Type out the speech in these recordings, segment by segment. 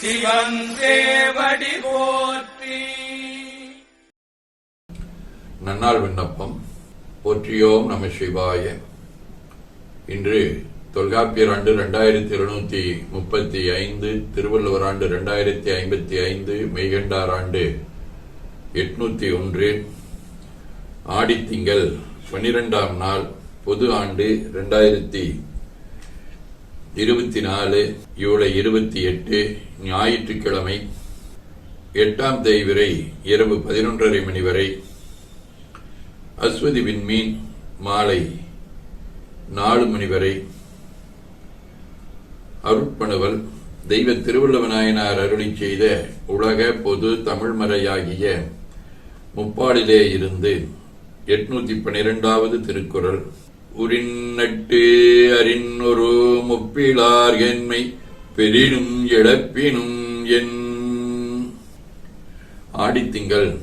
சிவன் போற்றி. நன்னாள் விண்ணப்பம். போற்றியோம் நம சிவாய. இன்று தொல்காப்பியர் ஆண்டு ரெண்டாயிரத்தி இருநூத்தி முப்பத்தி ஐந்து திருவள்ளுவர் ஆண்டு ரெண்டாயிரத்தி ஐம்பத்தி ஐந்து மெய்கண்டார் ஆண்டு எட்நூத்தி ஒன்று. ஆடித்திங்கள் பனிரெண்டாம் நாள் பொது ஆண்டு ரெண்டாயிரத்தி இருபத்தி நாலு ஜூலை இருபத்தி எட்டு ஞாயிற்றுக்கிழமை எட்டாம் தேய்விரை இரவு பதினொன்றரை மணி வரை அஸ்வதி விண்மீன் மாலை நாலு மணி வரை அருட்பணுவல் தெய்வ திருவள்ளுவநாயனார் அருளி செய்த உலக பொது தமிழ்மறையாகிய முப்பாடிலே இருந்து எட்நூத்தி பனிரெண்டாவது திருக்குறள். உரிநட்டு அறின்னொரு முப்பிலார் என்மை பெரினும் இழப்பினும் என். ஆடித்திங்கள்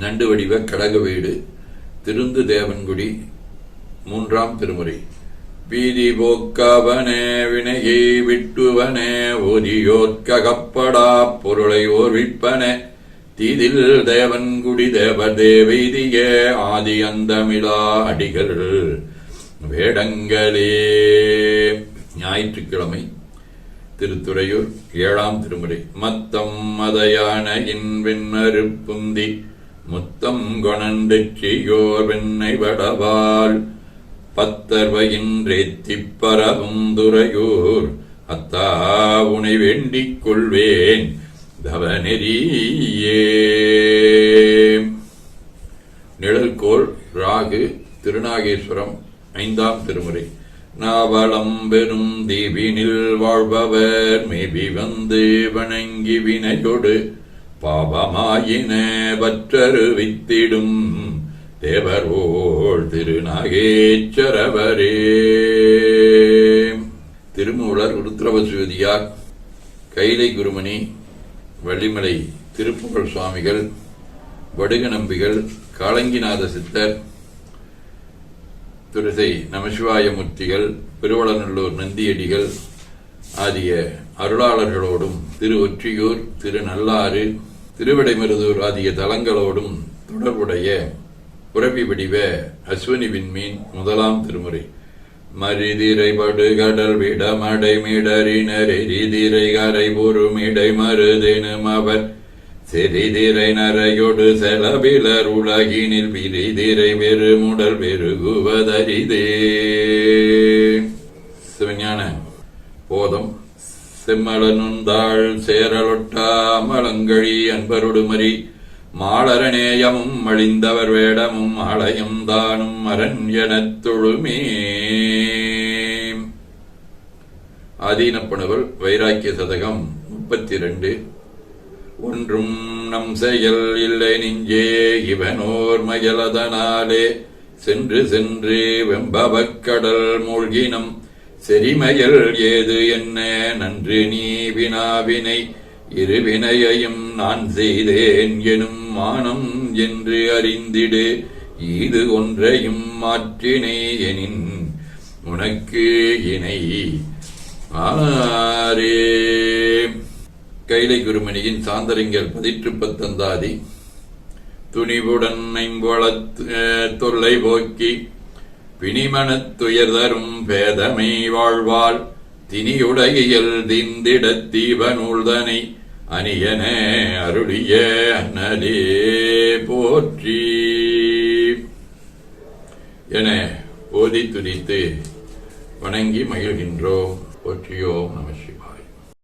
நண்டு வடிவ கடக வீடு திருந்து தேவன்குடி மூன்றாம் திருமுறை. பீதி போக்கவனே வினையை விட்டுவனே ஓதியோர்க்ககப்படா பொருளை ஓர்விப்பனே. தீதில் தேவன்குடி தேவ தேவைதிய ஆதி அந்தமிழா அடிகள் வேடங்களே. ஞாயிற்றுக்கிழமை திருத்துறையூர் ஏழாம் திருமுறை. மத்தம் மதையான இன்வெண்ணருப்புந்தி முத்தம் செய்யோர் வெண்ணை வடவாள். பத்தர்வையின்றேத்திப் பரவும் துறையூர் அத்தா உனை வேண்டிக் கொள்வேன். தவநெறியே. நிழல்கோள் ராகு திருநாகேஸ்வரம் ஐந்தாம் திருமுறை. நாவலம் பெரும் தீவினில் வாழ்பவர் மேபி வந்து வணங்கி வினையொடு பாபமாயின வற்றருவித்திடும் தேவரோள் திருநாகேச்சரவரே. திருமூலர் உருத்திரவசுவதியார் கைலை குருமணி வள்ளிமலை திருப்புகழ் சுவாமிகள் வடுக நம்பிகள் காளங்கிநாத சித்தர் துரிசை நமசிவாயமூர்த்திகள் பெருவளநல்லூர் நந்தியடிகள் ஆகிய அருளாளர்களோடும் திரு ஒற்றியூர் திரு நல்லாறு திருவிடைமருதூர் ஆகிய தலங்களோடும் தொடர்புடைய புறவி வடிவ அஸ்வினி விண்மீன் முதலாம் திருமுறை. மரிதிரை படுகடல் விடமடை மிடறினர் எரிதிரை கரை பொறுமிடை மருதெனும் அவர். சிறிதிரை நரையொடு செலவிலர் உலகினில் பிரிதிரை பெருமுடல் பெருகுவதரிதே. சிவஞான போதம். செம்மலனுந்தாள் சேரலொட்டா மலங்கழி அன்பருடுமரி மாளரநேயமும் அழிந்தவர் வேடமும் ஆலயம் தானும் அரண்யனத் தொழுமே. ஆதீனப்பணுவல் வைராக்கிய சதகம் முப்பத்தி ரெண்டு ஒன்றும் நம் செயல் இல்லை நெஞ்சே இவனோர் மயலதனாலே. சென்று சென்று வெம்பவக்கடல் மூழ்கினம் செரிமயல் ஏது என்ன? நன்று நீ வினாவினை இருவினையையும் நான் செய்தேன் எனும் மானம் என்று அறிந்திடு. இது ஒன்றையும் மாற்றினை எனின் உனக்கு இணை. ஆனாரே. கைலை குருமணியின் சாந்தரிங்கர் பதிற்று பத்தந்தாதி துணிவுடன் ஐம்பொழத் தொல்லை போக்கி பிணிமனத் துயர் தரும் பேதமை வாழ்வாள் தினியுடையில் திந்திட தீபநூல்தனை அணியன அருளிய அண்ணலே போற்றி. என ஓதி துதித்து வணங்கி மகிழ்கின்றோம். போற்றியோம் நம சிவாய்